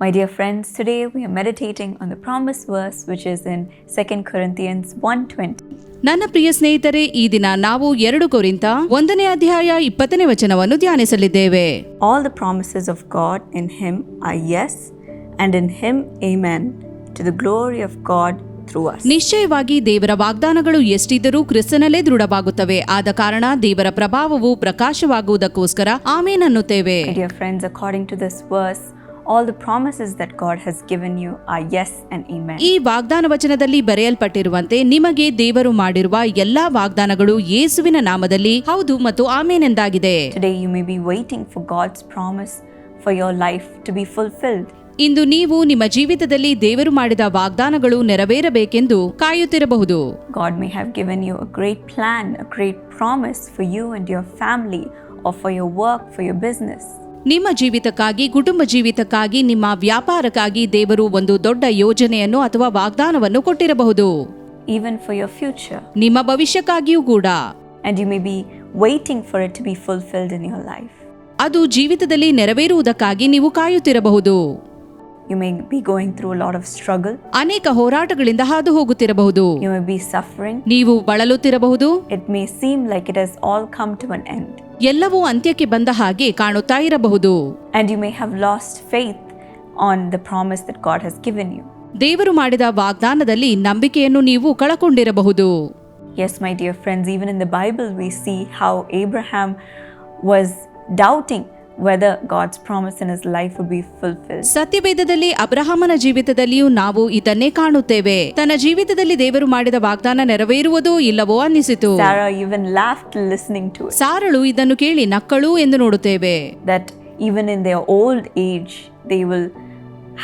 My dear friends, today we are meditating on the promise verse which is in 2 Corinthians 1:20. ನನ್ನ ಪ್ರಿಯ ಸ್ನೇಹಿತರೆ ಈ ದಿನ ನಾವು ಎರಡು ಕೊರಿಂತ ಒಂದನೇ ಅಧ್ಯಾಯ ಇಪ್ಪತ್ತನೇ ವಚನವನ್ನು ಧ್ಯಾನಿಸಲಿದ್ದೇವೆ All the promises of God in him are yes and in him amen to the glory of God through us. ನಿಶ್ಚಯವಾಗಿ ದೇವರ ವಾಗ್ದಾನಗಳು ಎಷ್ಟಿದ್ದರೂ ಕ್ರಿಸ್ತನಲ್ಲೇ ದೃಢವಾಗುತ್ತವೆ ಆದ ಕಾರಣ ದೇವರ ಪ್ರಭಾವವು ಪ್ರಕಾಶವಾಗುವುದಕ್ಕೋಸ್ಕರ ಆಮೇನ್ ಅನ್ನುತ್ತೇವೆ My dear friends, according to this verse, all the promises that God has given you a yes and amen. ಈ ವಾಗ್ದಾನ ವಚನದಲ್ಲಿ ಬರೆಯಲ್ಪಟ್ಟಿರುವಂತೆ ನಿಮಗೆ ದೇವರು ಮಾಡಿರುವ ಎಲ್ಲಾ ವಾಗ್ದಾನಗಳು ಯೇಸುವಿನ ನಾಮದಲ್ಲಿ ಹೌದು ಮತ್ತು ಆಮೇನೆಂದಾಗಿದೆ today you may be waiting for God's promise for your life to be fulfilled ಇಂದು ನೀವು ನಿಮ್ಮ ಜೀವಿತದಲ್ಲಿ ದೇವರು ಮಾಡಿದ ವಾಗ್ದಾನಗಳು ನೆರವೇರಬೇಕೆಂದು ಕಾಯುತ್ತಿರಬಹುದು God may have given you a great plan, a great promise for you and your family, or for your work, for your business. ನಿಮ್ಮ ಜೀವಿತಕ್ಕಾಗಿ ಕುಟುಂಬ ಜೀವಿತಕ್ಕಾಗಿ ನಿಮ್ಮ ವ್ಯಾಪಾರಕ್ಕಾಗಿ ದೇವರು ಒಂದು ದೊಡ್ಡ ಯೋಜನೆಯನ್ನು ಅಥವಾ ವಾಗ್ದಾನವನ್ನು ಕೊಟ್ಟಿರಬಹುದು. ಈವನ್ ಫಾರ್ your ಫ್ಯೂಚರ್ ನಿಮ್ಮ ಭವಿಷ್ಯಕ್ಕಾಗಿಯೂ ಕೂಡ. And you may be waiting for it to be fulfilled in your life. ಅದು ಜೀವಿತದಲ್ಲಿ ನೆರವೇರುವುದಕ್ಕಾಗಿ ನೀವು ಕಾಯುತ್ತಿರಬಹುದು. You may be going through a lot of struggle. ಅನೇಕ ಹೋರಾಟಗಳಿಂದ ಹಾದು ಹೋಗುತ್ತಿರಬಹುದು You may be suffering. ನೀವು ಬಳಲುತ್ತಿರಬಹುದು It may seem like it has all come to an end. ಎಲ್ಲವೂ ಅಂತ್ಯಕ್ಕೆ ಬಂದ ಹಾಗೆ ಕಾಣುತ್ತಾ ಇರಬಹುದು And you may have lost faith on the promise that God has given you. ದೇವರು ಮಾಡಿದ ವಾಗ್ದಾನದಲ್ಲಿ ನಂಬಿಕೆಯನ್ನು ನೀವು ಕಳಕೊಂಡಿರಬಹುದು Yes, my dear friends, even in the Bible, we see how Abraham was doubting whether God's promise in his life would be fulfilled. ಸತ್ಯವೇದದಲ್ಲಿ ಅಬ್ರಹಾಮನ ಜೀವಿತದಲ್ಲಿಯೂ ನಾವು ಇದನ್ನೇ ಕಾಣುತ್ತೇವೆ ತನ್ನ ಜೀವಿತದಲ್ಲಿ ದೇವರು ಮಾಡಿದ ವಾಗ್ದಾನ ನೆರವೇರುವುದೋ ಇಲ್ಲವೋ ಅನ್ನಿಸಿತು Sarah even laughed listening to it, ಸಾರಳು ಇದನ್ನು ಕೇಳಿ ನಕ್ಕಳು ಎಂದು ನೋಡುತ್ತೇವೆ that even in their old age, they will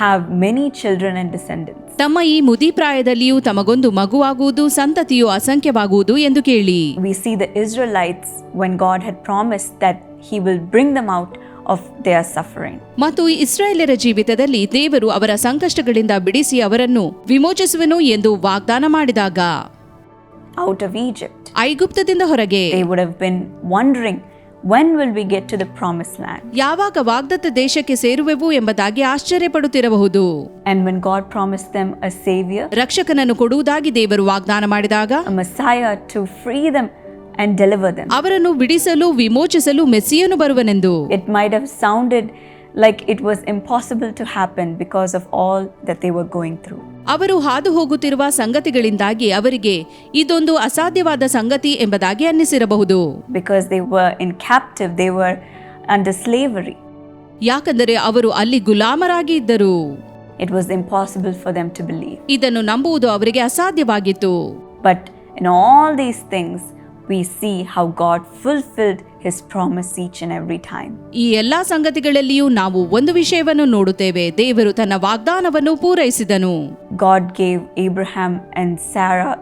have many children and descendants. ತಮ್ಮ ಈ ಮುದಿ ಪ್ರಾಯದಲ್ಲಿಯೂ ತಮಗೊಂದು ಮಗುವಾಗುವುದು ಸಂತತಿಯು ಅಸಂಖ್ಯವಾಗುವುದು ಎಂದು ಕೇಳಿ We see the Israelites when God had promised that He will bring them out of their suffering ಮತ್ತು ಇಸ್ರಾಯೇಲರ ಜೀವಿತದಲ್ಲಿ ದೇವರು ಅವರ ಸಂಕಷ್ಟಗಳಿಂದ ಬಿಡಿಸಿ ಅವರನ್ನು ವಿಮೋಚಿಸುವನು ಎಂದು ವಾಗ್ದಾನ ಮಾಡಿದಾಗ ಔಟ್ ಆಫ್ ಈಜಿಪ್ಟ್ ಐಗುಪ್ತದಿಂದ ಹೊರಗೆ they would have been wandering when will we get to the promise land ಯಾವಾಗ ವಾಗ್ದತ್ತ ದೇಶಕ್ಕೆ ಸೇರುವೆವು ಎಂಬುದಾಗಿ ಆಶ್ಚರ್ಯ ಪಡುತ್ತಿರಬಹುದು and God promise them a saviour ರಕ್ಷಕನನ್ನು ಕೊಡುವುದಾಗಿ ದೇವರು ವಾಗ್ದಾನ ಮಾಡಿದಾಗ Messiah to free them and deliver them, ಅವರನ್ನು ಬಿಡಿಸಲು ವಿಮೋಚಿಸಲು ಮೆಸ್ಸಿಯನು ಬರುವನೆಂದು it might have sounded like it was impossible to happen because of all that they were going through. ಅವರು ಹಾದು ಹೋಗುತ್ತಿರುವ ಸಂಗತಿಗಳಿಂದಾಗಿ ಅವರಿಗೆ ಇದೊಂದು ಅಸಾಧ್ಯವಾದ ಸಂಗತಿ ಎಂಬುದಾಗಿ ಅನ್ನಿಸಿರಬಹುದು Because they were in captive, they were under slavery. ಯಾಕಂದರೆ ಅವರು ಅಲ್ಲಿ ಗುಲಾಮರಾಗಿ ಇದ್ದರು It was impossible for them to believe. ಇದನ್ನು ನಂಬುವುದು ಅವರಿಗೆ ಅಸಾಧ್ಯವಾಗಿತ್ತು But in all these things, we see how God fulfilled His promise each and every time. ಈ ಎಲ್ಲಾ ಸಂಗತಿಗಳಲ್ಲಿಯೂ ನಾವು ಒಂದು ವಿಷಯವನ್ನು ನೋಡುತ್ತೇವೆ ದೇವರು ತನ್ನ ವಾಗ್ದಾನವನ್ನು ಪೂರೈಸಿದನು God gave Abraham and Sarah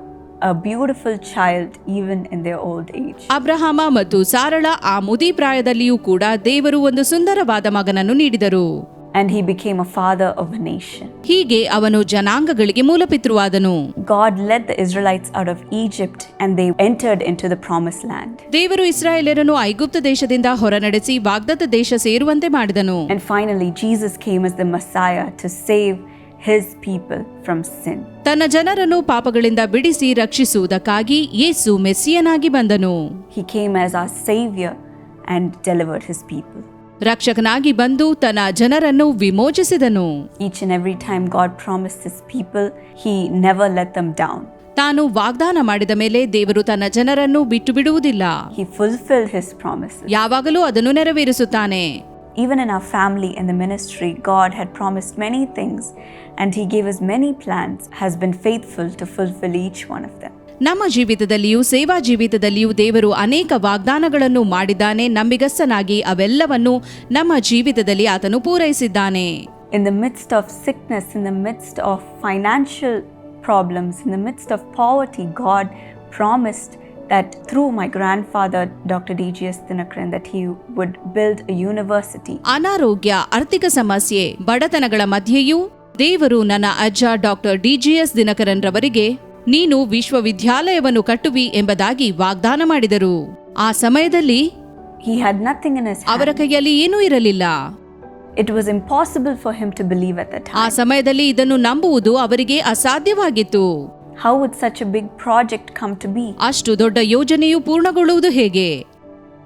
a beautiful child even in their old age. Abraham ಮತ್ತು ಸಾರಳ ಆ ಮುದಿ ಪ್ರಾಯದಲ್ಲಿಯೂ ಕೂಡ ದೇವರು ಒಂದು ಸುಂದರವಾದ ಮಗನನ್ನು ನೀಡಿದರು And he became a father of a nation. ಹೀಗೆ ಅವನು ಜನಾಂಗಗಳಿಗೆ ಮೂಲಪಿತೃವಾದನು God led the Israelites out of Egypt and they entered into the promised land. ದೇವರು ಇಸ್ರಾಯೇಲರನ್ನು ಐಗುಪ್ತ ದೇಶದಿಂದ ಹೊರನಡೆಸಿ ವಾಗ್ದತ್ತ ದೇಶ ಸೇರುವಂತೆ ಮಾಡಿದನು And finally, Jesus came as the Messiah to save his people from sin. ತನ್ನ ಜನರನ್ನು ಪಾಪಗಳಿಂದ ಬಿಡಿಸಿ ರಕ್ಷಿಸುವುದಕ್ಕಾಗಿ ಯೇಸು ಮೆಸ್ಸಿಯನಾಗಿ ಬಂದನು He came as our Savior and delivered his people. ರಕ್ಷಕನಾಗಿ ಬಂದು ತನ್ನ ಜನರನ್ನು ವಿಮೋಚಿಸಿದನು Each and every time God promised his people, he never let them down. ತಾನು ವಾಗ್ದಾನ ಮಾಡಿದ ಮೇಲೆ ದೇವರು ತನ್ನ ಜನರನ್ನು ಬಿಟ್ಟು ಬಿಡುವುದಿಲ್ಲ He fulfilled his promises. ಯಾವಾಗಲೂ ಅದನ್ನು ನೆರವೇರಿಸುತ್ತಾನೆ Even in our family and the ministry, God had promised many things and he gave us many plans, has been faithful to fulfill each one of them. ನಮ್ಮ ಜೀವಿತದಲ್ಲಿಯೂ ಸೇವಾ ಜೀವಿತದಲ್ಲಿಯೂ ದೇವರು ಅನೇಕ ವಾಗ್ದಾನಗಳನ್ನು ಮಾಡಿದ್ದಾನೆ ನಂಬಿಗಸ್ತನಾಗಿ ಅವೆಲ್ಲವನ್ನು ನಮ್ಮ ಜೀವಿತದಲ್ಲಿ ಆತನು ಪೂರೈಸಿದ್ದಾನೆ In the midst of sickness, in the midst of financial problems, in the midst of poverty, God promised that through my grandfather, Dr. D.G.S. Dinakaran, that he would build a university. ಅನಾರೋಗ್ಯ ಆರ್ಥಿಕ ಸಮಸ್ಯೆ ಬಡತನಗಳ ಮಧ್ಯೆಯೂ ದೇವರು ನನ್ನ ಅಜ್ಜ doctor D DGS Dinakaran ರವರಿಗೆ ನೀನು ವಿಶ್ವವಿದ್ಯಾಲಯವನ್ನು ಕಟ್ಟುವಿ ಎಂಬುದಾಗಿ ವಾಗ್ದಾನ ಮಾಡಿದರು. ಆ ಸಮಯದಲ್ಲಿ ಅವರ ಕೈಯಲ್ಲಿ ಏನೂ ಇರಲಿಲ್ಲ. It was impossible for him to believe at ಆ ಸಮಯದಲ್ಲಿ ಇದನ್ನು ನಂಬುವುದು ಅವರಿಗೆ ಅಸಾಧ್ಯವಾಗಿತ್ತು. How would such a big project come to be ಅಷ್ಟು ದೊಡ್ಡ ಯೋಜನೆಯು ಪೂರ್ಣಗೊಳ್ಳುವುದು ಹೇಗೆ?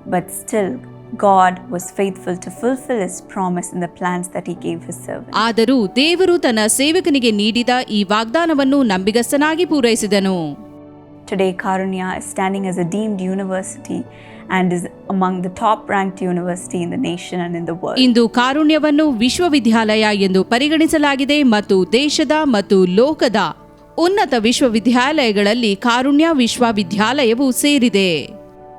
But still God was faithful to fulfill his promise in the plans that he gave his servant. ಆದರೂ ದೇವರು ತನ್ನ ಸೇವಕನಿಗೆ ನೀಡಿದ ಈ ವಾಗ್ದಾನವನ್ನು ನಂಬಿಗಸ್ತನಾಗಿ ಪೂರೈಸಿದನು Today, Karunya is standing as a deemed university and is among the top ranked university in the nation and in the world. ಇಂದು ಕಾರುಣ್ಯವನ್ನು ವಿಶ್ವವಿದ್ಯಾಲಯ ಎಂದು ಪರಿಗಣಿಸಲಾಗಿದೆ ಮತ್ತು ದೇಶದ ಮತ್ತು ಲೋಕದ ಉನ್ನತ ವಿಶ್ವವಿದ್ಯಾಲಯಗಳಲ್ಲಿ ಕಾರುಣ್ಯ ವಿಶ್ವವಿದ್ಯಾಲಯವು ಸೇರಿದೆ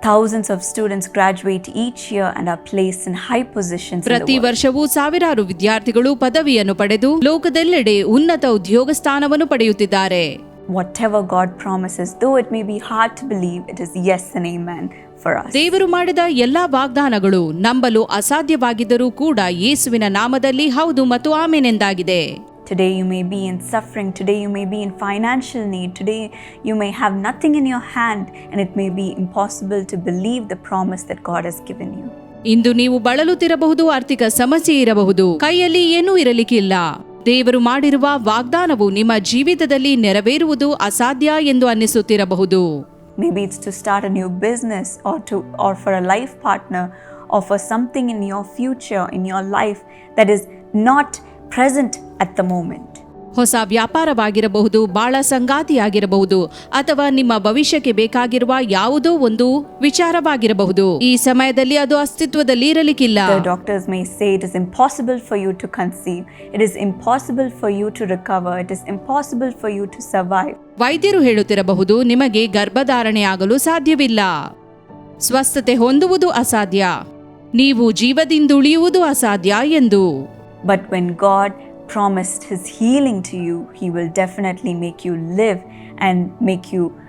Thousands of students graduate each year and are placed in high positions ಪ್ರತಿ. ವರ್ಷವೂ ಸಾವಿರಾರು ವಿದ್ಯಾರ್ಥಿಗಳು ಪದವಿಯನ್ನು ಪಡೆದು ಲೋಕದೆಲ್ಲೆಡೆ ಉನ್ನತ ಉದ್ಯೋಗ ಸ್ಥಾನವನ್ನು ಪಡೆಯುತ್ತಿದ್ದಾರೆ Whatever God promises, though it may be hard to believe, it is yes and amen for us. ದೇವರು ಮಾಡಿದ ಎಲ್ಲಾ ವಾಗ್ದಾನಗಳು ನಂಬಲು ಅಸಾಧ್ಯವಾಗಿದ್ದರೂ ಕೂಡ ಯೇಸುವಿನ ನಾಮದಲ್ಲಿ ಹೌದು ಮತ್ತು ಆಮೇನೆಂದಾಗಿದೆ Today you may be in suffering, today you may be in financial need, today you may have nothing in your hand, and it may be impossible to believe the promise that God has given you. ಇಂದು ನೀವು ಬಳಲುತ್ತಿರಬಹುದು ಆರ್ಥಿಕ ಸಮಸ್ಯೆ ಇರಬಹುದು ಕೈಯಲ್ಲಿ ಏನೂ ಇರಲಿಕ್ಕಿಲ್ಲ ದೇವರು ಮಾಡಿರುವ ವಾಗ್ದಾನವು ನಿಮ್ಮ ಜೀವಿತದಲ್ಲಿ ನೆರವೇರುವುದು ಅಸಾಧ್ಯ ಎಂದು ಅನ್ನಿಸುತ್ತಿರಬಹುದು Maybe it's to start a new business or to or for a life partner or for something in your future in your life that is not present at the moment. ಹೊಸ ವ್ಯಾಪಾರವಾಗಿರಬಹುದು ಬಾಳ ಸಂಗಾತಿಯಾಗಿರಬಹುದು ಅಥವಾ ನಿಮ್ಮ ಭವಿಷ್ಯಕ್ಕೆ ಬೇಕಾಗಿರುವ ಯಾವುದೋ ಒಂದು ವಿಚಾರವಾಗಿರಬಹುದು. ಈ ಸಮಯದಲ್ಲಿ ಅದು ಅಸ್ತಿತ್ವದಲ್ಲಿ ಇರಲಿಕ್ಕಿಲ್ಲ. Doctors doctors say it it impossible for you to conceive it it impossible for you to recover it it impossible for you to survive survive. ವೈದ್ಯರು ಹೇಳುತ್ತಿರಬಹುದು ನಿಮಗೆ ಗರ್ಭಧಾರಣೆಯಾಗಲು ಸಾಧ್ಯವಿಲ್ಲ. ಸ್ವಸ್ಥತೆ ಹೊಂದುವುದು ಅಸಾಧ್ಯ. ನೀವು ಜೀವದಿಂದುಳಿಯುವುದು ಅಸಾಧ್ಯ ಎಂದು. But when God promised His healing to you, He will definitely make you live and make you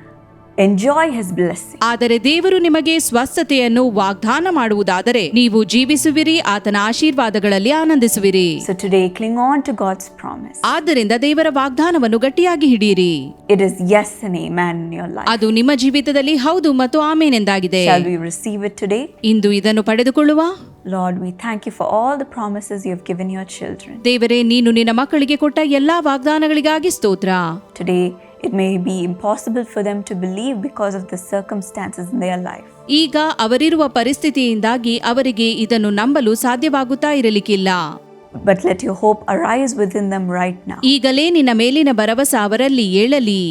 enjoy his bless ಆದರೆ ದೇವರು ನಿಮಗೆ ಸ್ವಸ್ಥತೆಯನ್ನು ವಾಗ್ದಾನ ಮಾಡುವುದಾದರೆ ನೀವು ಜೀವಿಸುವಿರಿ ಆತನ ಆಶೀರ್ವಾದಗಳಲ್ಲಿ ಆನಂದಿಸುವಿರಿ So today, cling on to God's promise. ಆದ್ದರಿಂದ ದೇವರ ವಾಗ್ದಾನವನ್ನು ಗಟ್ಟಿಯಾಗಿ ಹಿಡಿಯಿರಿ It is yes and amen in your life. ಅದು ನಿಮ್ಮ ಜೀವಿತದಲ್ಲಿ ಹೌದು ಮತ್ತು ಆಮೇನೆಂದಾಗಿದೆ Shall we receive it today? ಇಂದು ಇದನ್ನು ಪಡೆದುಕೊಳ್ಳುವ Lord, we thank you for all the promises you have given your children. ದೇವರೇ ನೀನು ನಿನ್ನ ಮಕ್ಕಳಿಗೆ ಕೊಟ್ಟ ಎಲ್ಲಾ ವಾಗ್ದಾನಗಳಿಗಾಗಿ ಸ್ತೋತ್ರ Today, it may be impossible for them to believe because of the circumstances in their life. ಈಗ ಅವರಿರುವ ಪರಿಸ್ಥಿತಿಯಿಂದಾಗಿ ಅವರಿಗೆ ಇದನ್ನು ನಂಬಲು ಸಾಧ್ಯವಾಗುತ್ತಾ ಇರಲಿಕ್ಕಿಲ್ಲ But let your hope arise within them right now. ಈಗಲೇ ನಿನ್ನ ಮೇಲಿನ ಭರವಸೆ ಅವರಲ್ಲಿ ಏಳಲಿ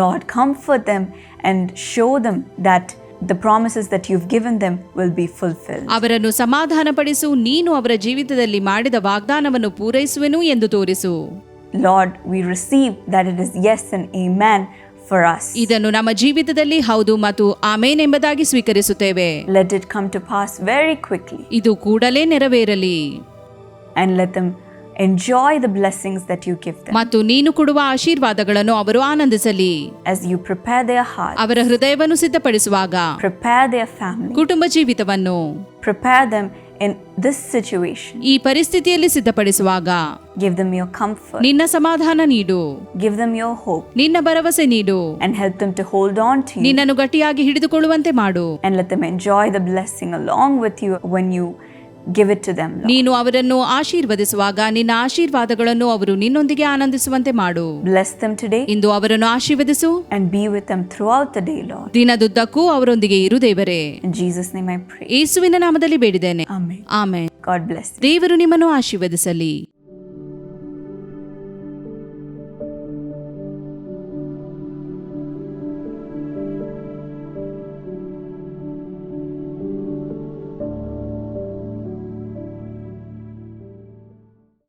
Lord, comfort them and show them that the promises that you've given them will be fulfilled. ಅವರನ್ನು ಸಮಾಧಾನಪಡಿಸು ನೀನು ಅವರ ಜೀವಿತದಲ್ಲಿ ಮಾಡಿದ ವಾಗ್ದಾನವನ್ನು ಪೂರೈಸುವೆನು ಎಂದು ತೋರಿಸು Lord, we receive that it is yes and amen for us. ಇದನ್ನು ನಮ್ಮ ಜೀವಿತದಲ್ಲಿ ಹೌದು ಮತ್ತು ಆಮೇನ್ ಎಂಬುದಾಗಿ ಸ್ವೀಕರಿಸುತ್ತೇವೆ Let it come to pass very quickly ಇದು ಕೂಡಲೇ ನೆರವೇರಲಿ and let them enjoy the blessings that you give them ಮತ್ತು ನೀನು ಕೊಡುವ ಆಶೀರ್ವಾದಗಳನ್ನು ಅವರು ಆನಂದಿಸಲಿ as you prepare their heart, ಅವರ ಹೃದಯವನ್ನು ಸಿದ್ಧಪಡಿಸುವಾಗ prepare their family, ಕುಟುಂಬ ಜೀವಿತವನ್ನು prepare them in this situation ಈ ಪರಿಸ್ಥಿತಿಯಲ್ಲಿ ಸಿದ್ಧಪಡಿಸುವಾಗ ಗಿವ್ ದಮ್ ಯೋರ್ ಕಂಫರ್ಟ್ ನಿನ್ನ ಸಮಾಧಾನ ನೀಡು. ಗಿವ್ ದಮ್ ಯೋರ್ ಹೋಪ್ ನಿನ್ನ ಭರವಸೆ ನೀಡು. And help them to hold on to ನಿನ್ನನ್ನು ಗಟ್ಟಿಯಾಗಿ ಹಿಡಿದುಕೊಳ್ಳುವಂತೆ ಮಾಡು. And let them enjoy the blessing along with you when you it to them. Lord. ನೀನು ಅವರನ್ನು ಆಶೀರ್ವದಿಸುವಾಗ ನಿನ್ನ ಆಶೀರ್ವಾದಗಳನ್ನು ಅವರು ನಿನ್ನೊಂದಿಗೆ ಆನಂದಿಸುವಂತೆ ಮಾಡು Bless them today ಇಂದು ಅವರನ್ನು ಆಶೀರ್ವದಿಸು and be with them throughout the day, Lord. ದಿನದುದ್ದಕ್ಕೂ ಅವರೊಂದಿಗೆ ಇರು ದೇವರೇ Jesus Jesus' name I pray. ಯೇಸುವಿನ ನಾಮದಲ್ಲಿ ಬೇಡಿದ್ದೇನೆ Amen. ಆಮೆನ್ God bless you. ದೇವರು ನಿಮ್ಮನ್ನು ಆಶೀರ್ವದಿಸಲಿ